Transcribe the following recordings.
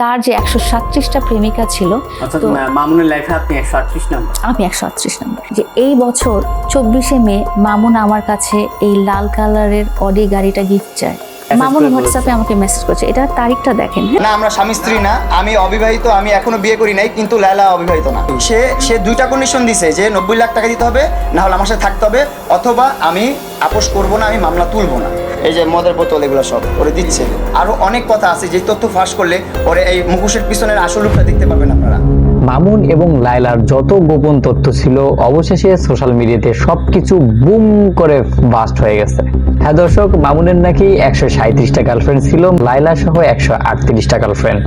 তার যে একশো সাতত্রিশটা প্রেমিকা ছিল তো মামুনের লাইফে আপনি একশো আটত্রিশ নাম্বার। আমি একশো আটত্রিশ নম্বর। যে এই বছর চব্বিশে মে মামুন আমার কাছে এই লাল কালারের অডি গাড়িটা গিফট চায়। মামুন হোয়াটসঅ্যাপে আমাকে মেসেজ করছে। এটা তারিখটা দেখেন হ্যাঁ? না আমরা স্বামী স্ত্রী না আমি অবিবাহিত আমি এখনও বিয়ে করি নাই কিন্তু লায়লা অবিবাহিত না। সে সে দুইটা কন্ডিশন দিছে যে নব্বই লাখ টাকা দিতে হবে না হলে আমার সাথে থাকতে হবে অথবা আমি আপোষ করব না আমি মামলা তুলবো না। এই যে মদের বোতল এগুলো সব ওরে দিচ্ছে। আরও অনেক কথা আছে যে তথ্য ফাঁস করলে ওরে এই মুখোশের পিছনের আসল রূপটা দেখতে পাবে আপনারা মামুন এবং লায়লার যত গোপন তথ্য ছিল, অবশেষে সোশ্যাল মিডিয়াতে সবকিছু বুম করে বাস্ট হয়ে গেছে। হ্যাঁ দর্শক, মামুনের নাকি একশো সাঁত্রিশটা গার্লফ্রেন্ড ছিল লাইলা সহ একশো আটত্রিশটা গার্লফ্রেন্ড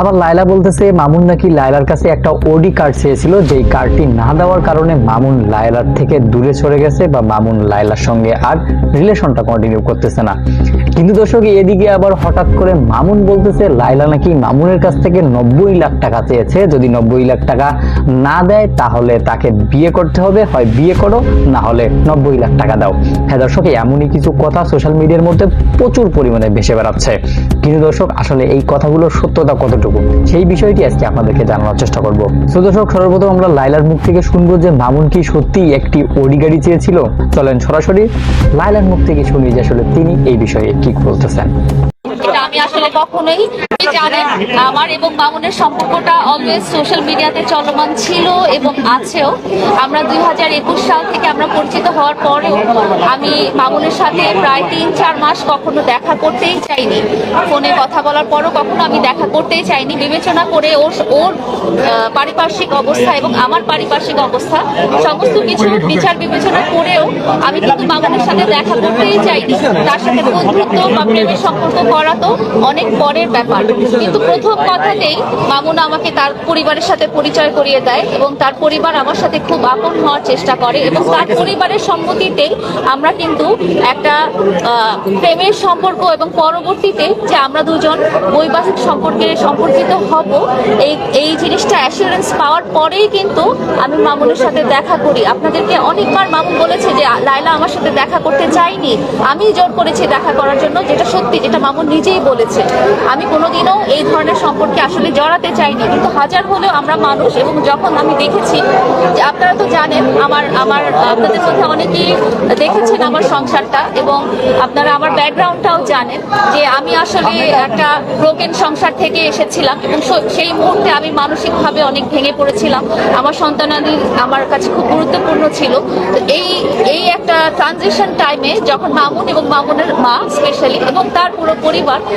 আবার লাইলা বলতেছে, মামুন নাকি লাইলার কাছে একটা ওডি কার্ড চেয়েছিল, যেই কার্ডটি না দেওয়ার কারণে মামুন লাইলার থেকে দূরে সরে গেছে বা মামুন লাইলার সঙ্গে আর রিলেশনটা কন্টিনিউ করতেছে না। কিন্তু দর্শক, এদিকে আবার হঠাৎ করে মামুন বলতেছে লাইলা নাকি মামুনের কাছ থেকে নব্বই লাখ টাকা চেয়েছে, যদি নব্বই লাখ টাকা না দেয়, তাহলে তাকে বিয়ে করতে হবে। হয় বিয়ে করো, না হলে নব্বই লাখ টাকা দাও। হ্যাঁ দর্শক এমনই কিছু কথা সোশ্যাল মিডিয়ার মধ্যে প্রচুর পরিমাণে ভেসে বেড়াচ্ছে। কিন্তু দর্শক, আসলে এই কথাগুলোর সত্যতা কতটুকু? সেই বিষয়টি আজকে আপনাদেরকে জানানোর চেষ্টা করব। তো দর্শক, সর্বপ্রথম আমরা লাইলার মুখ থেকে শুনব যে মামুন কি সত্যি একটি ওডি গাড়ি চেয়েছিল? চলেন সরাসরি লাইলার মুখ থেকে শুনি যে আসলে তিনি এই বিষয়ে কি বলতেছেন আমি আসলে কখনোই জানেন আমার এবং মামুনের সম্পর্কটা অলওয়েজ সোশ্যাল মিডিয়াতে চলমান ছিল এবং আছেও। আমরা দুই হাজার একুশ সাল থেকে আমরা পরিচিত হওয়ার পরেও আমি মামুনের সাথে প্রায় তিন, চার মাস কখনো দেখা করতেই চাইনি। ফোনে কথা বলার পরও কখনো আমি দেখা করতেই চাইনি। বিবেচনা করে ওর ওর পারিপার্শ্বিক অবস্থা এবং আমার পারিপার্শ্বিক অবস্থা, সমস্ত কিছু বিচার বিবেচনা করেও আমি কিন্তু মামুনের সাথে দেখা করতেই চাইনি। তার সাথে বন্ধুত্ব বা প্রেমের সম্পর্ক করা তো অনেক পরের ব্যাপার। কিন্তু প্রথম কথাতেই মামুন আমাকে তার পরিবারের সাথে পরিচয় করিয়ে দেয় এবং তার পরিবার আমার সাথে খুব আপন হওয়ার চেষ্টা করে এবং তার পরিবারের সম্মতিতেই আমরা কিন্তু একটা প্রেমের সম্পর্ক এবং পরবর্তীতে যে আমরা দুজন বৈবাহিক সম্পর্কে সম্পর্কিত হব, এই এই জিনিসটা অ্যাসুরেন্স পাওয়ার পরেই কিন্তু আমি মামুনের সাথে দেখা করি। আপনাদেরকে অনেকবার মামুন বলেছে যে লাইলা আমার সাথে দেখা করতে চাইনি আমি জোর করেছি দেখা করার জন্য, যেটা সত্যি, যেটা মামুন নিজেই বলেছে। আমি কোনোদিনও এই ধরনের সম্পর্কে আসলে জড়াতে চাইনি, কিন্তু হাজার হলেও আমরা মানুষ এবং যখন আমি দেখেছি, যে আপনারা তো জানেন, আমার আমার আপনাদের মধ্যে অনেকেই দেখেছেন আমার সংসারটা এবং আপনারা আমার ব্যাকগ্রাউন্ডটাও জানেন যে আমি আসলে একটা ব্রোকেন সংসার থেকে এসেছিলাম এবং সেই মুহূর্তে আমি মানসিকভাবে অনেক ভেঙে পড়েছিলাম। আমার সন্তানাদি আমার কাছে খুব গুরুত্বপূর্ণ ছিল। তো এই এই একটা ট্রানজিশন টাইমে যখন মামুন এবং মামুনের মা স্পেশালি এবং তার পুরো পরিবার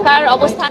থাকার অবস্থান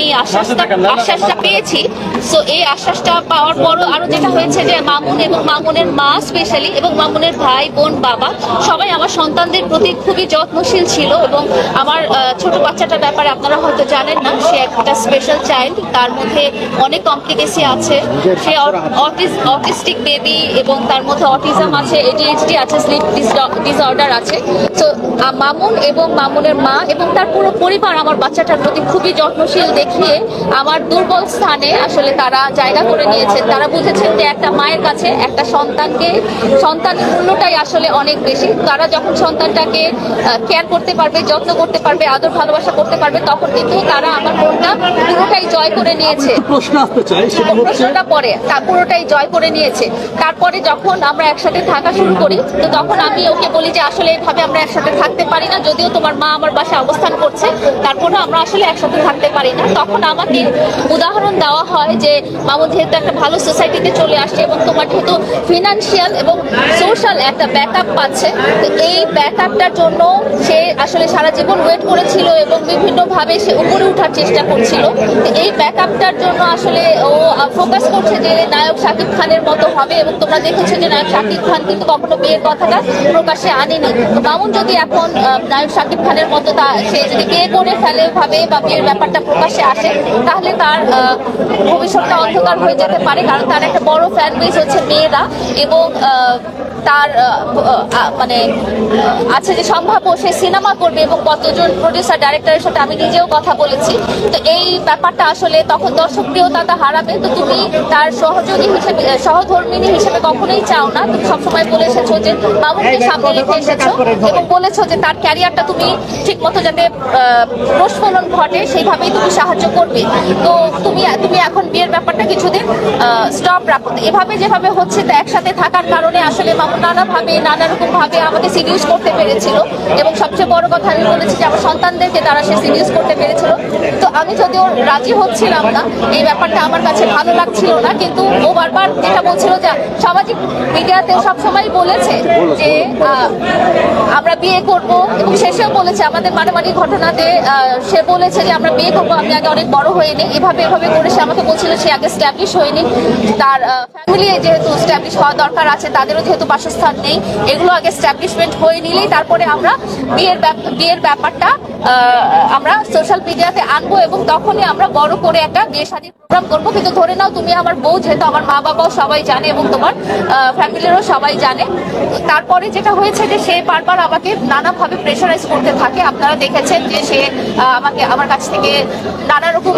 এই আশ্বাসটা আশ্বাসটা পেয়েছি। সো এই আশ্বাসটা পাওয়ার পরও আরও যেটা হয়েছে যে মামুন এবং মামুনের মা স্পেশালি এবং মামুনের ভাই বোন বাবা সবাই আমার সন্তানদের প্রতি খুবই যত্নশীল ছিল এবং আমার ছোট বাচ্চাটার ব্যাপারে আপনারা হয়তো জানেন না সে একটা স্পেশাল চাইল্ড তার মধ্যে অনেক কমপ্লিকেসি আছে। সে অটিস্টিক বেবি এবং তার মধ্যে অটিজম আছে এডিএইচডি আছে স্লিপ ডিসঅর্ডার আছে। তো মামুন এবং মামুনের মা এবং তার পুরো পরিবার আমার বাচ্চাটার প্রতি খুবই যত্নশীল দেখিয়ে আমার দুর্বল স্থানে আসলে তারা জায়গা করে নিয়েছেন। তারা বুঝেছেন যে একটা মায়ের কাছে একটা সন্তানকে সন্তানের মূল্যটাই আসলে অনেক বেশি। তারা যখন সন্তানটাকে কেয়ার করতে পারবে যত্ন করতে পারবে আদর ভালোবাসা করতে পারবে তখন কিন্তু তারা আমার মনটা পুরোটাই জয় করে নিয়েছে। প্রশ্ন আসতে চাই সেটা প্রশ্নটা পরে। তা পুরোটাই জয় করে নিয়েছে। তারপরে যখন আমরা একসাথে থাকা শুরু করি তো তখন আমি ওকে বলি যে আসলে এইভাবে আমরা একসাথে থাকতে পারি না। যদিও তোমার মা আমার বাসায় অবস্থান করছে তারপরে আমরা আসলে একসাথে থাকতে পারি না। তখন আমাকে উদাহরণ দেওয়া হয় যে মামুন যেহেতু একটা ভালো সোসাইটিতে চলে আসছে এবং তোমার যেহেতু ফিনান্সিয়াল এবং সোশ্যাল একটা ব্যাকআপ পাচ্ছে, তো এই ব্যাকআপটার জন্য সে আসলে সারা জীবন ওয়েট করেছিল এবং বিভিন্নভাবে সে উপরে ওঠার চেষ্টা করছিল। তো এই ব্যাকআপটার জন্য আসলে ও ফোকাস করছে যে নায়ক শাকিব খানের মতো হবে এবং তোমরা দেখেছ যে নায়ক শাকিব খান কিন্তু কখনো বিয়ের কথাটা প্রকাশ্যে আনেনি। তো মামুন যদি এখন নায়ক শাকিব খানের মতো তা, সে যদি বিয়ে করে ফেলে ভাবে বা বিয়ের ব্যাপারটা প্রকাশ্যে আসে, তাহলে তার ভবিষ্যৎটা অন্ধকার হয়ে যেতে পারে, কারণ তার একটা বড় ফ্যান বেস হচ্ছে মেয়েরা এবং তার মানে আছে যে সম্ভাব্য সে সিনেমা করবে এবং কতজন প্রডিউসার ডাইরেক্টরের সাথে আমি নিজেও কথা বলেছি। তো এই ব্যাপারটা আসলে তখন দর্শক প্রিয়তা হারাবে। তো তুমি তার সহযোগী হিসেবে সহধর্মিনী হিসেবে কখনোই চাও না। তুমি সবসময় বলে এসেছ যে মামুনকে সামনে রেখে এসেছ এবং বলেছ যে তার ক্যারিয়ারটা তুমি ঠিক মতো যাতে প্রস্ফলন ঘটে সেইভাবেই তুমি সাহায্য করবে। তো তুমি তুমি এখন বিয়ের ব্যাপারটা কিছুদিন স্টপ রাখো। এভাবে যেভাবে হচ্ছে তো একসাথে থাকার কারণে আসলে মামুন নানাভাবে নানা রকম ভাবে আমাকে সিরিয়াস করতে পেরেছিল। এবং সবচেয়ে বড় কথা আমি বলেছি যে, আমার সন্তানদেরকে তারা সে সিরিয়াস করতে পেরেছিল। তো আমি যদিও রাজি হচ্ছিলাম না, এই ব্যাপারটা আমার কাছে ভালো লাগছিল না, কিন্তু ও বারবার যেটা বলছিল যে, সামাজিক মিডিয়াতে সবসময় বলেছে যে আমরা বিয়ে করব, এবং শেষেও বলেছে, আমাদের মারামারি ঘটনাতে সে বলেছে যে, আমরা বিয়ে করব, আমি আগে অনেক বড় হয়নি এভাবে এভাবে করে সে আমাকে বলছিল, সে আগে স্ট্যাবলিশ হয়নি। তার ফ্যামিলি যেহেতু স্ট্যাবলিশ হওয়া দরকার আছে, তাদেরও যেহেতু বাসস্থান নেই। এগুলো আগে স্ট্যাবলিশমেন্ট হয়ে নিলেই তারপরে আমরা বিয়ের বিয়ের ব্যাপারটা আমরা সোশ্যাল মিডিয়াতে আনব এবং তখনই আমরা বড় করে একটা বিয়ে শাদীর প্রোগ্রাম করব। কিন্তু ধরে নাও তুমি আমার বউ, যেহেতু আমার মা বাবাও সবাই জানে এবং তোমার ফ্যামিলিরও সবাই জানে, তারপরে যেটা হয়েছে যে সে বারবার আমাকে নানাভাবে প্রেশারাইজ করতে থাকে। আপনারা দেখেছেন যে সে আমাকে আমার কাছ থেকে নানা রকম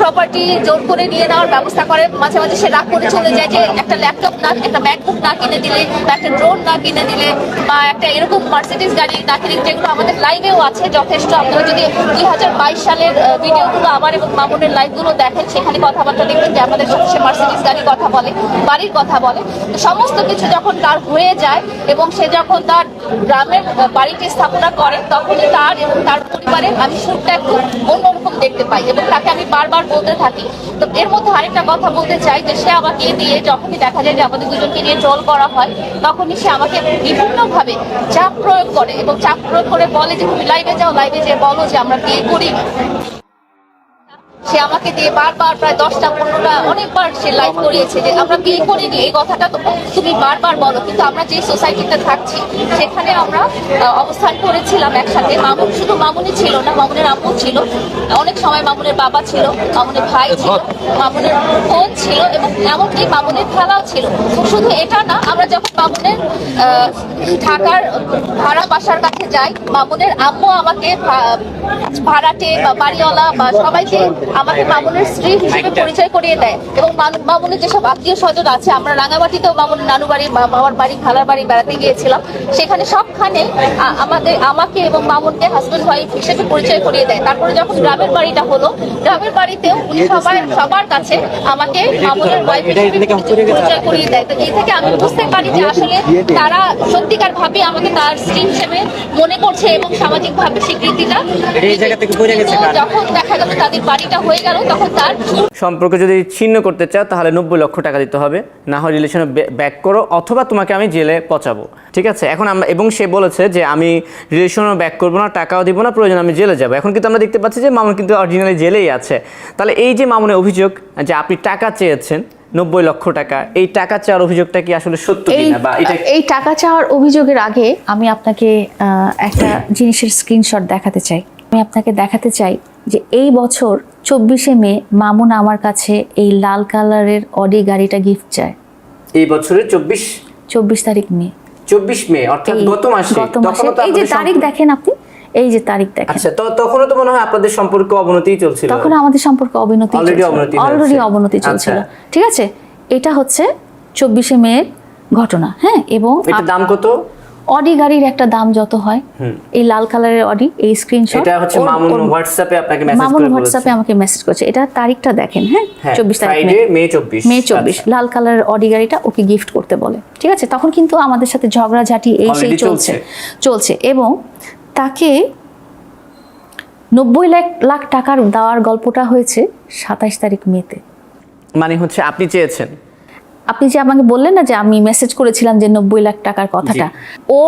প্রপার্টি জোর করে নিয়ে নেওয়ার ব্যবস্থা করে। মাঝে মাঝে সে রাগ করে চলে যায় যে একটা ল্যাপটপ না, একটা ম্যাকবুক না কিনে দিলে বা একটা ড্রোন না কিনে দিলে বা একটা এরকম মার্সিডিজ গাড়ি না কিনে যেগুলো আমাদের লাইভেও আছে, যথেষ্ট। আপনারা যদি দুই হাজার বাইশ সালের ভিডিওগুলো আমার এবং মামুনের লাইভগুলো দেখেন, সেখানে কথাবার্তা দেখবেন যে আমাদের সাথে সে মার্সিডিজ গাড়ির কথা বলে, বাড়ির কথা বলে। সমস্ত কিছু যখন তার হয়ে যায় এবং সে যখন তার গ্রামের বাড়িটি স্থাপনা করে, তখনই তার এবং তার পরিবারের আমি সুরটা একটু অন্যরকম দেখতে পাই এবং তাকে আমি বারবার বলতে থাকি। তো এর মধ্যে আরেকটা কথা বলতে চাই যে, সে আমাকে দিয়ে যখনই দেখা যায় যে আমাদের দুজনকে নিয়ে ট্রল করা হয়, তখনই সে আমাকে বিভিন্নভাবে চাপ প্রয়োগ করে এবং চাপ প্রয়োগ করে বলে যে, তুমি লাইভে যাও লাইভে যে বলো যে আমরা বিয়ে করি? সে আমাকে দিয়ে বারবার প্রায় দশটা পনেরোটা অনেকবার সে লাইভ করিয়েছে যে আমরা বিয়ে করিনি এই কথাটা তো তুমি বারবার বলো। কিন্তু আমরা যে সোসাইটিতে থাকছি সেখানে আমরা অবস্থান করেছিলাম একসাথে। মামুন শুধু মামুনই ছিল না মামুনের আম্মু ছিল। অনেক সময় মামুনের বাবা ছিল মামুনের ভাই ছিল মামুনের বোন ছিল এবং এমনকি মামুনের খেলাও ছিল। শুধু এটা না আমরা যখন মামুনের ঢাকার ভাড়া বাসার কাছে যাই মামুনের আম্মু আমাকে ভাড়াটে বা বাড়িওয়ালা বা সবাইকে আমাকে মামুনের স্ত্রী হিসেবে পরিচয় করিয়ে দেয় এবং মামুনের যেসব আত্মীয় স্বজন আছে আমরা রাঙামাটিতেও মামুনের নানু বাড়ি বাবার বাড়ি খালার বাড়ি বেড়াতে গিয়েছিলাম। সেখানে সবখানে আমাদের আমাকে এবং মামুনকে হাজব্যান্ড ওয়াইফ হিসেবে পরিচয় করিয়ে দেয়। তারপরে যখন গ্রামের বাড়িটা হলো গ্রামের বাড়িতেও উনি সবাই সবার কাছে আমাকে মামুনের ওয়াইফ হিসেবে পরিচয় করিয়ে দেয়। তো এই থেকে আমি বুঝতে পারি যে আসলে তারা সত্যিকার ভাবে আমাকে তার স্ত্রী হিসেবে মনে করছে এবং সামাজিকভাবে স্বীকৃতিটা? যখন দেখা গেল তাদের বাড়িটা হয়ে গেল তখন তার সম্পর্ক যদি ছিন্ন করতে চাও তাহলে নব্বই লক্ষ টাকা দিতে হবে। না হয় রিলেশনে ব্যাক করো অথবা তোমাকে আমি জেলে পচাবো। ঠিক আছে? এখন আমরা এবং সে বলেছে যে আমি রিলেশনও ব্যাক করব না টাকাও দিব না প্রয়োজন আমি জেলে যাব। এখন কিন্তু আমরা দেখতে পাচ্ছি যে মামুন কিন্তু অরিজিনালি জেলেই আছে। তাহলে এই যে মামুনের অভিযোগ যে আপনি টাকা চেয়েছেন নব্বই লক্ষ টাকা এই টাকা চাওয়ার অভিযোগটা কি আসলে সত্য কিনা? বা এটা এই টাকা চাওয়ার অভিযোগের আগে আমি আপনাকে একটা জিনিসের স্ক্রিনশট দেখাতে চাই। আমি আপনাকে দেখাতে চাই যে এই বছর চব্বিশে মে মামুন আমার কাছে এই লাল কালারের অডি গাড়িটা গিফট চায়। এই বছরের চব্বিশ? চব্বিশ তারিখ মে। চব্বিশ মে অর্থাৎ গত মাসে। গত মাসে। এই যে তারিখ দেখেন আপনি এই যে তারিখ দেখেন। আচ্ছা তো তখনও তো মনে হয় আপনাদের সম্পর্ক অবনতিই চলছিল। তখন আমাদের সম্পর্ক অবনতি Already অবনতি অলরেডি অবনতি চলছিল। আচ্ছা। ঠিক আছে? এটা হচ্ছে চব্বিশে মেয়ের ঘটনা হ্যাঁ? এবং এটার দাম কত? অডি গাড়ির একটা দাম যত হয় এই লাল কালারের অডি এই স্ক্রিনশট এটা হচ্ছে মামুন হোয়াটসঅ্যাপে আপনাকে মেসেজ মামুন হোয়াটসঅ্যাপে আমাকে মেসেজ করেছে। এটা তারিখটা দেখেন হ্যাঁ? হ্যাঁ চব্বিশ তারিখ মে মে চব্বিশ। মে চব্বিশ। আচ্ছা। লাল কালারের অডি গাড়িটা ওকে গিফট করতে বলে। ঠিক আছে? তখন কিন্তু আমাদের সাথে ঝগড়াঝাটি এই সেই চলছে। চলছে। এবং তাকে নব্বই লাখ লাখ টাকার দেওয়ার গল্পটা হয়েছে সাতাইশ তারিখ মেতে। মানে হচ্ছে আপনি চেয়েছেন। আপনি যে আমাকে বললেন না যে আমি মেসেজ করেছিলাম যে নব্বই লাখ টাকার কথাটা ও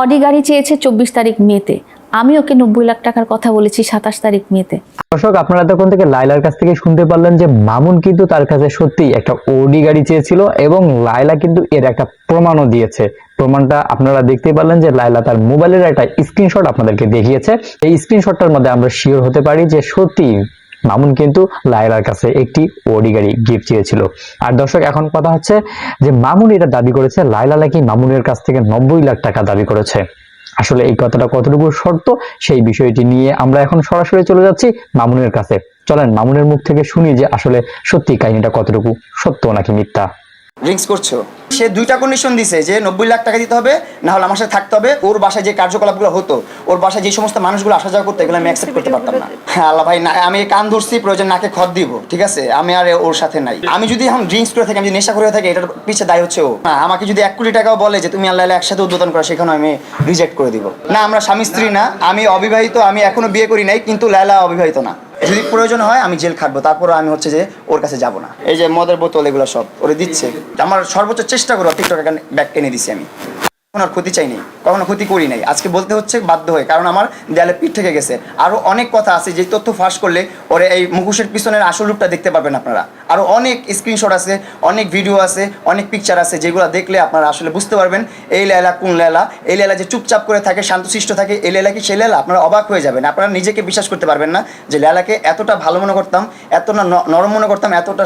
অডি গাড়ি চেয়েছে চব্বিশ তারিখ মেতে। আমি ওকে নব্বই লাখ টাকার কথা বলেছি সাতাশ তারিখ মেতে। দর্শক আপনারা তখন থেকে লাইলার কাছ থেকে শুনতে পারলেন যে মামুন কিন্তু তার কাছে সত্যি একটা ওডি গাড়ি চেয়েছিল এবং লাইলা কিন্তু এর একটা প্রমাণও দিয়েছে। প্রমাণটা আপনারা দেখতে পারলেন যে লাইলা তার মোবাইলের একটা স্ক্রিনশট আপনাদেরকে দেখিয়েছে। এই স্ক্রিনশটটার মধ্যে আমরা শিওর হতে পারি যে সত্যি মামুন কিন্তু লাইলার কাছে একটি ওডি গাড়ি গিফট চেয়েছিল। আর দর্শক, এখন কথা হচ্ছে যে মামুন এটা দাবি করেছে লাইলা নাকি মামুনের কাছ থেকে নব্বই লাখ টাকা দাবি করেছে। আসলে এই কথাটা কতটুকু শর্ত, সেই বিষয়টি নিয়ে আমরা এখন সরাসরি চলে যাচ্ছি মামুনের কাছে। চলেন মামুনের মুখ থেকে শুনি যে আসলে সত্যি কাহিনীটা কতটুকু সত্য নাকি মিথ্যা। ড্রিঙ্কস করছ? সে দুইটা কন্ডিশন দিছে যে নব্বই লাখ টাকা দিতে হবে না হলে আমার সাথে থাকতে হবে। ওর বাসায় যে কার্যকলাপগুলো হতো ওর বাসায় যে সমস্ত মানুষগুলো আসা যাওয়া করতো এগুলো আমি অ্যাকসেপ্ট করতে পারতাম না। হ্যাঁ আল্লাহ ভাই না আমি কান ধরছি প্রয়োজন নাকে খত দিব ঠিক আছে? আমি আর ওর সাথে নাই। আমি যদি এখন ড্রিঙ্কস করে থাকি আমি যদি নেশা করে থাকি এটার পিছিয়ে দায় হচ্ছে ও। হ্যাঁ, আমাকে যদি এক কোটি টাকাও বলে যে তুমি আল্লাহ একসাথে উদ্বোধন করো সেখানে আমি রিজেক্ট করে দিব। না আমরা স্বামী স্ত্রী না আমি অবিবাহিত আমি এখনও বিয়ে করি নাই কিন্তু লায়লা অবিবাহিত না। যদি প্রয়োজন হয় আমি জেল খাটবো তারপর আমি হচ্ছে যে ওর কাছে যাব না। এই যে মদের বোতল এগুলো সব ওরে দিচ্ছে। আমার সর্বোচ্চ চেষ্টা করব টিকটক ব্যাগ কিনে দিছি আমি। আর ক্ষতি চাইনি, কখনো ক্ষতি করি নাই। আজকে বলতে হচ্ছে বাধ্য হয়ে, কারণ আমার দেয়ালে পিঠ থেকে গেছে। আরও অনেক কথা আছে, যে তথ্য ফাঁস করলে ওরে এই মুখোশের পিছনের আসল রূপটা দেখতে পাবেন আপনারা। আরও অনেক স্ক্রিনশট আছে, অনেক ভিডিও আছে, অনেক পিকচার আছে, যেগুলো দেখলে আপনারা আসলে বুঝতে পারবেন, এই লেলা কোন লেলা? এই লেলা যে চুপচাপ করে থাকে, শান্তশিষ্ট থাকে, এই লেলা কি সেই লেলা? আপনারা অবাক হয়ে যাবেন, আপনারা নিজেকে বিশ্বাস করতে পারবেন না যে লেলাকে এতটা ভালো মনে করতাম এত না ন- নরম মনে করতাম, এতটা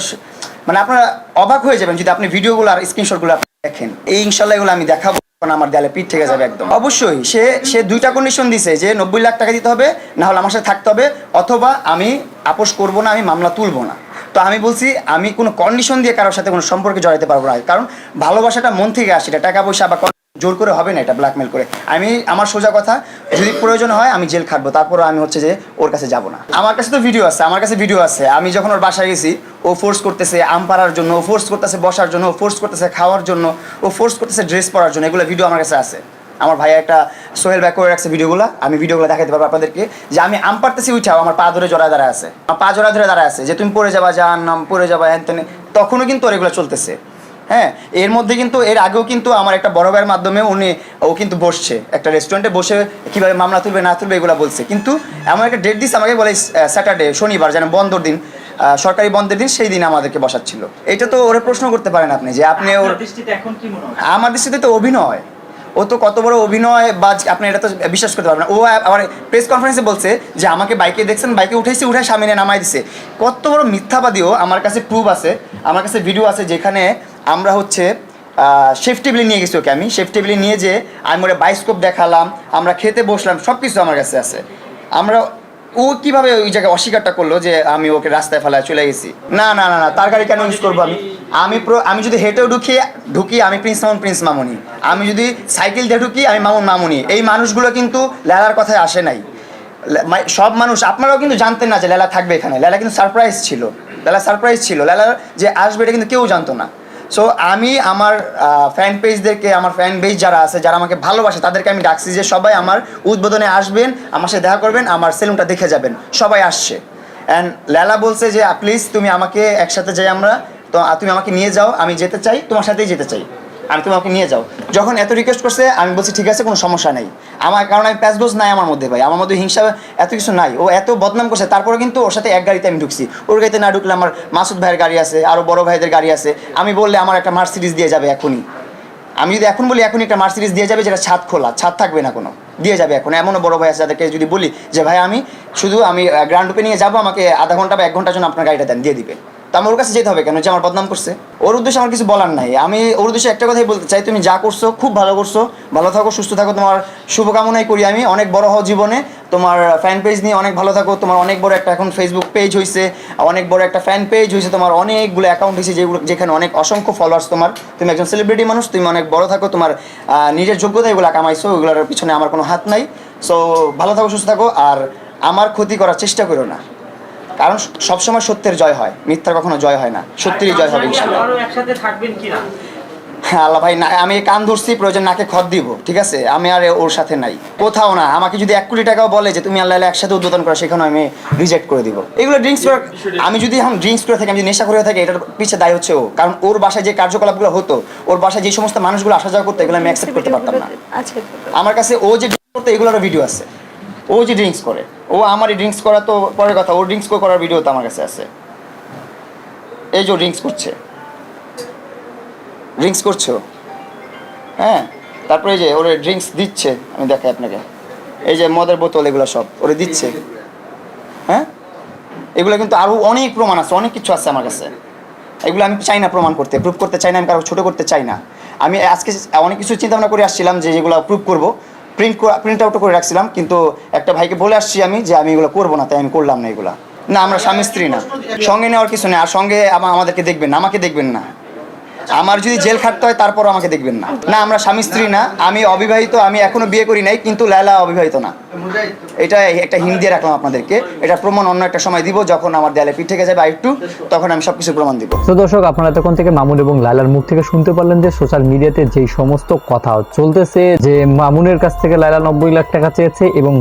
মানে আপনারা অবাক হয়ে যাবেন যদি আপনি ভিডিওগুলো আর স্ক্রিনশটগুলো দেখেন। এই ইনশাল্লাহ এগুলো আমি দেখাবো। আমার দেয়ালে পিঠ থেকে যাবে একদম। অবশ্যই, সে সে দুইটা কন্ডিশন দিছে যে নব্বই লাখ টাকা দিতে হবে, না হলে আমার সাথে থাকতে হবে, অথবা আমি আপোষ করব না, আমি মামলা তুলবো না। তো আমি বলছি, আমি কোনো কন্ডিশন দিয়ে কারোর সাথে কোনো সম্পর্কে জড়াতে পারব না। কারণ ভালোবাসাটা মন থেকে আসে, এটা টাকা পয়সা বা জোর করে হবে না এটা ব্ল্যাকমেল করে। আমি, আমার সোজা কথা, যদি প্রয়োজন হয় আমি জেল খাটবো। তারপরে আমি হচ্ছে যে ওর কাছে যাব না। আমার কাছে তো ভিডিও আছে, আমার কাছে ভিডিও আছে। আমি যখন ওর বাসায় গেছি, ও ফোর্স করতেছে আম পাড়ার জন্য, ও ফোর্স করতেছে বসার জন্য, ও ফোর্স করতেছে খাওয়ার জন্য, ও ফোর্স করতেছে ড্রেস পরার জন্য, এগুলো ভিডিও আমার কাছে আছে। আমার ভাইয়া একটা সোহেল ব্যাক করে রাখছে ভিডিওগুলো আমি ভিডিওগুলো দেখাতে পারব আপনাদেরকে। যে আমি আম পারতেছি উঠাও, আমার পা ধরে জড়ায় দাঁড়ায় আছে। আমার পা জড়ায় ধরে দাঁড়ায় আছে। যে তুমি পড়ে যাবা জান নাম পড়ে যাবা হ্যান। তখনও কিন্তু ওর এগুলো চলতেছে। হ্যাঁ এর মধ্যে কিন্তু এর আগেও কিন্তু আমার একটা বড় ভাইয়ের মাধ্যমে উনি ও কিন্তু বসছে। একটা রেস্টুরেন্টে বসে কীভাবে মামলা তুলবে না তুলবে এগুলো বলছে। কিন্তু এমন একটা ডেট দিস আমাকে বলে স্যাটারডে শনিবার যেন বন্ধর দিন সরকারি বন্ধের দিন সেই দিন আমাদেরকে বসাচ্ছিল। এটা তো ওরে প্রশ্ন করতে পারেন আপনি যে আপনি ওর আমার দৃষ্টিতে তো অভিনয়। ও তো কত বড় অভিনয় বা আপনি এটা তো বিশ্বাস করতে পারবেন না। ও আবার প্রেস কনফারেন্সে বলছে যে আমাকে বাইকে দেখছেন বাইকে উঠেছি উঠে সামনে নামাই দিছে। কত বড় মিথ্যাবাদীও আমার কাছে প্রুফ আছে আমার কাছে ভিডিও আছে যেখানে আমরা হচ্ছে শেফ নিয়ে গেছি ওকে আমি। শেফ টেবিলে নিয়ে যে আমি ওরা বাইস্কোপ দেখালাম, আমরা খেতে বসলাম সব কিছু আমার কাছে আছে। আমরা, ও কীভাবে ওই জায়গায় অস্বীকারটা করল যে আমি ওকে রাস্তায় ফেলায় চলে গেছি? না না না না তার গাড়ি কেন ইউজ করব আমি? আমি আমি যদি হেঁটেও ঢুকি ঢুকি, আমি প্রিন্স মামুন প্রিন্স মামুনি। আমি যদি সাইকেল দিয়ে ঢুকি, আমি মামুন, মামুনি। এই মানুষগুলো কিন্তু লেলার কথায় আসে নাই। সব মানুষ, আপনারাও কিন্তু জানতেন না যে লেলা থাকবে এখানে। লেলা কিন্তু সারপ্রাইজ ছিল। লেলা সারপ্রাইজ ছিল। লেলা যে আসবে এটা কিন্তু কেউ জানতো না। সো আমি আমার ফ্যান পেজদেরকে আমার ফ্যান পেজ যারা আছে, যারা আমাকে ভালোবাসে, তাদেরকে আমি ডাকছি যে সবাই আমার উদ্বোধনে আসবেন, আমার সাথে দেখা করবেন, আমার সেলুনটা দেখে যাবেন। সবাই আসছে। অ্যান্ড লেলা বলছে যে প্লিজ তুমি আমাকে একসাথে যাই আমরা। তো তুমি আমাকে নিয়ে যাও, আমি যেতে চাই, তোমার সাথেই যেতে চাই। আমি তোমাকে নিয়ে যাও। যখন এত রিকোয়েস্ট করছে, আমি বলছি, ঠিক আছে, কোনো সমস্যা নেই। আমার কারণ আমি প্যাসগোজ নাই আমার মধ্যে ভাই। আমার মধ্যে হিংসা, এত কিছু নাই। ও এত বদনাম করছে তারপরে কিন্তু ওর সাথে এক গাড়িতে আমি ঢুকছি। ওর গাড়িতে না ঢুকলে আমার মাসুদ ভাইয়ের গাড়ি আছে আরও বড় ভাইদের গাড়ি আছে। আমি বললে আমার একটা মার্সিডিজ দিয়ে যাবে এখনই। আমি যদি এখন বলি এখনই একটা মার্সিডিজ দিয়ে যাবে, যেটা ছাদ খোলা, ছাদ থাকবে না কোনো। দিয়ে যাবে এখন। এমনও বড় ভাই আছে যাদেরকে যদি বলি যে, ভাই, আমি শুধু আমি গ্র্যান্ড রূপে নিয়ে যাব, আমাকে আধা ঘণ্টা বা এক ঘণ্টার জন্য আপনার গাড়িটা দেন, দিয়ে দিবে। তা আমার ওর কাছে যেতে হবে কেন? যে আমার বদনাম করছে। ওর উদ্দেশ্যে আমার কিছু বলার নাই। আমি ওর উদ্দেশ্যে একটা কথাই বলতে চাই, তুমি যা করছ খুব ভালো করছ। ভালো থাকো, সুস্থ থাকো, তোমার শুভকামনাই করি আমি। অনেক বড় হও জীবনে। তোমার ফ্যান পেজ নিয়ে অনেক ভালো থাকো। তোমার অনেক বড় একটা এখন ফেসবুক পেজ হয়েছে অনেক বড় একটা ফ্যান পেজ হয়েছে তোমার অনেকগুলো অ্যাকাউন্ট হয়েছে যেগুলো যেখানে অনেক অসংখ্য ফলোয়ার্স তোমার। তুমি একজন সেলিব্রিটি মানুষ, তুমি অনেক বড় থাকো। তোমার নিজের যোগ্যতা এগুলো কামাইছো ওগুলোর পিছনে আমার কোনো হাত নাই। সো ভালো থাকো, সুস্থ থাকো। আর আমার ক্ষতি করার চেষ্টা করো না। কারণ সবসময় সত্যের জয় হয় মিথ্যার কখনো জয় হয় না সত্যেরই জয় হবে ইনশাল্লাহ আরও একসাথে থাকবেন কিনা? আল্লাহ ভাই না আমি কান ধরছি প্রয়োজন নাকে খত দিব ঠিক আছে? আমি আর ওর সাথে নাই কোথাও না। আমাকে যদি এক কোটি টাকাও বলে যে তুমি আল্লাহ একসাথে উদ্বোধন করো সেখানে আমি রিজেক্ট করে দিব। এগুলো ড্রিঙ্কস করে আমি যদি এখন ড্রিঙ্কস করে থাকি আমি যদি নেশা করে থাকি এটার পিছিয়ে দায় হচ্ছে ও। কারণ ওর বাসায় যে কার্যকলাপগুলো হতো ওর বাসায় যে সমস্ত মানুষগুলো আসা যাওয়া করতো এগুলো আমি অ্যাকসেপ্ট করতে পারতাম না। আমার কাছে ও যে ড্রিঙ্কস করতো এগুলোর ভিডিও আছে। ও যে ড্রিঙ্কস করে, ও আমারই ড্রিঙ্কস করা তো পরের কথা, ও ড্রিঙ্কস করার ভিডিও তো আমার কাছে আছে। এই যে ড্রিঙ্কস করছে। ড্রিঙ্কস করছ হ্যাঁ তারপরে যে ওরে ড্রিঙ্কস দিচ্ছে, আমি দেখাই আপনাকে। এই যে মদের বোতল, এগুলো সব ওরে দিচ্ছে। হ্যাঁ? এগুলো কিন্তু আরও অনেক প্রমাণ আছে, অনেক কিছু আছে আমার কাছে। এগুলো আমি চাই না প্রমাণ করতে প্রুভ করতে চাই না, আমি কারও ছোটো করতে চাই না। আমি আজকে অনেক কিছু চিন্তা ভাবনা করে আসছিলাম যে যেগুলো প্রুভ করব। প্রিন্ট প্রিন্ট আউট করে রাখছিলাম, কিন্তু একটা ভাইকে বলে আসছি আমি যে আমি এগুলো করব না, তাই আমি করলাম না এগুলো। না, আমরা স্বামী স্ত্রী না। সঙ্গে নেওয়ার কিছু নেই, আর সঙ্গে আমা- আমাদেরকে দেখবেন না, আমাকে দেখবেন না। আমার যদি জেল খাটতে হয় তারপর আমাকে দেখবেন না। না, আমরা স্বামী স্ত্রী না, আমি অবিবাহিত, আমি এখনও বিয়ে করি নাই, কিন্তু লালা অবিবাহিত না। এটা একটা হিন্দি রাখলাম আপনাদেরকে। এটা প্রমাণ অন্য একটা সময় দিব, যখন আমার দেয়ালে পিঠ থেকে যাবে আরেকটু তখন আমি সবকিছু প্রমাণ দিব। তো দর্শক, আপনারা তখন থেকে মামুন এবং লাইলার মুখ থেকে শুনতে পারলেন যে সোশ্যাল মিডিয়াতে যেই সমস্ত কথা চলতেছে, যে মামুনের কাছ থেকে লাইলা নব্বই লাখ টাকা চেয়েছে এবং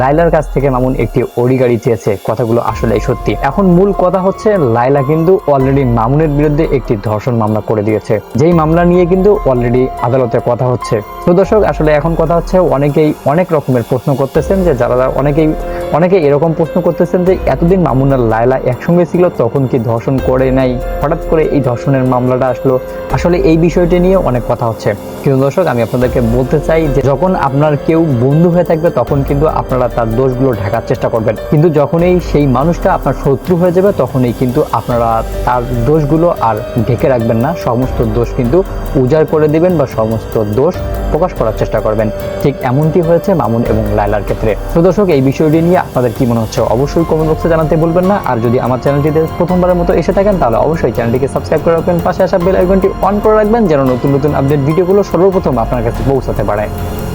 লাইলার কাছ থেকে মামুন একটি ওড়ি গাড়ি চেয়েছে। কথাগুলো আসলে সত্যি। এখন মূল কথা হচ্ছে লাইলা কিন্তু অলরেডি মামুনের বিরুদ্ধে একটি ধর্ষণ মামলা করে দিয়েছে। যেই মামলা নিয়ে কিন্তু অলরেডি আদালতে কথা হচ্ছে। তো দর্শক, আসলে এখন কথা হচ্ছে, অনেকেই অনেক রকমের প্রশ্ন করতেছেন যে যারা অনেকেই অনেকে এরকম প্রশ্ন করতেছেন যে, এতদিন মামুন আর লায়লা একসঙ্গে ছিল, তখন কি ধর্ষণ করে নাই? হঠাৎ করে এই ধর্ষণের মামলাটা আসলো। আসলে এই বিষয়টি নিয়ে অনেক কথা হচ্ছে। কিন্তু দর্শক, আমি আপনাদেরকে বলতে চাই যে, যখন আপনার কেউ বন্ধু হয়ে থাকবে, তখন কিন্তু আপনারা তার দোষগুলো ঢাকার চেষ্টা করবেন। কিন্তু যখনই সেই মানুষটা আপনার শত্রু হয়ে যাবে, তখনই কিন্তু আপনারা তার দোষগুলো আর ঢেকে রাখবেন না। সমস্ত দোষ কিন্তু উজাড় করে দিবেন বা সমস্ত দোষ প্রকাশ করার চেষ্টা করবেন। ঠিক এমনটি হয়েছে মামুন এবং লায়লার ক্ষেত্রে। তো দর্শক, এই বিষয়টি নিয়ে আপনাদের কি মনে হচ্ছে অবশ্যই কমেন্ট বক্সে জানাতে বলবেন না। আর যদি আমার চ্যানেলটিতে প্রথমবারের মতো এসে থাকেন, তাহলে অবশ্যই চ্যানেলটিকে সাবস্ক্রাইব করে রাখবেন, পাশে আসা বেল আইকনটি অন করে রাখবেন, যেন নতুন নতুন আপডেট ভিডিওগুলো সর্বপ্রথম আপনার কাছে পৌঁছাতে পারে।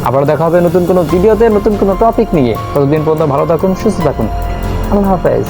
আবার দেখা হবে নতুন কোনো ভিডিওতে নতুন কোনো টপিক নিয়ে। ততদিন পর্যন্ত ভালো থাকুন, সুস্থ থাকুন। আল্লাহ হাফেজ।